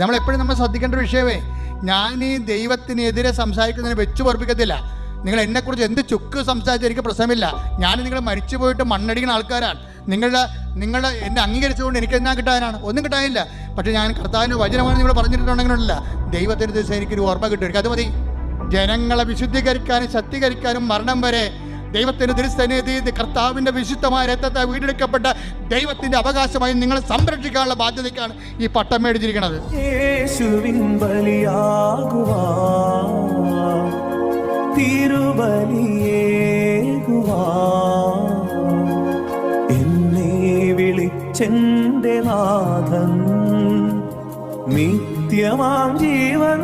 നമ്മളെപ്പോഴും നമ്മൾ ശ്രദ്ധിക്കേണ്ട ഒരു വിഷയമേ ഞാൻ ഈ ദൈവത്തിനെതിരെ സംസാരിക്കുന്നതിന് വെച്ച് പറപ്പിക്കത്തില്ല. നിങ്ങൾ എന്നെക്കുറിച്ച് എന്ത് ചുക്ക് സംസാരിച്ചാൽ എനിക്ക് പ്രശ്നമില്ല. ഞാൻ നിങ്ങൾ മരിച്ചു പോയിട്ട് മണ്ണടിക്കുന്ന ആൾക്കാരാണ്. നിങ്ങളുടെ നിങ്ങൾ എന്നെ അംഗീകരിച്ചുകൊണ്ട് എനിക്ക് എന്നാ കിട്ടാനാണ്. ഒന്നും കിട്ടാനില്ല. പക്ഷേ ഞാൻ കർത്താവിന്റെ വചനമാണ് നിങ്ങൾ പറഞ്ഞിട്ടുണ്ടെങ്കിലല്ല ദൈവത്തിന്റെ ദിവസം എനിക്കൊരു ഓർമ്മ കിട്ടും അത് മതി. ജനങ്ങളെ വിശുദ്ധീകരിക്കാനും ശക്തീകരിക്കാനും മരണം വരെ ദൈവത്തിന്റെ തിരുസന്നിധി കർത്താവിന്റെ വിശുദ്ധമായ രക്തത്തെ വീണ്ടെടുക്കപ്പെട്ട ദൈവത്തിന്റെ അവകാശമായി നിങ്ങളെ സംരക്ഷിക്കാനുള്ള ബാധ്യതയ്ക്കാണ് ഈ പട്ടം മേടിച്ചിരിക്കുന്നത്. ചെന്തേ വിളിച്ചെന്റെ നാഥൻ നിത്യമാം ജീവൻ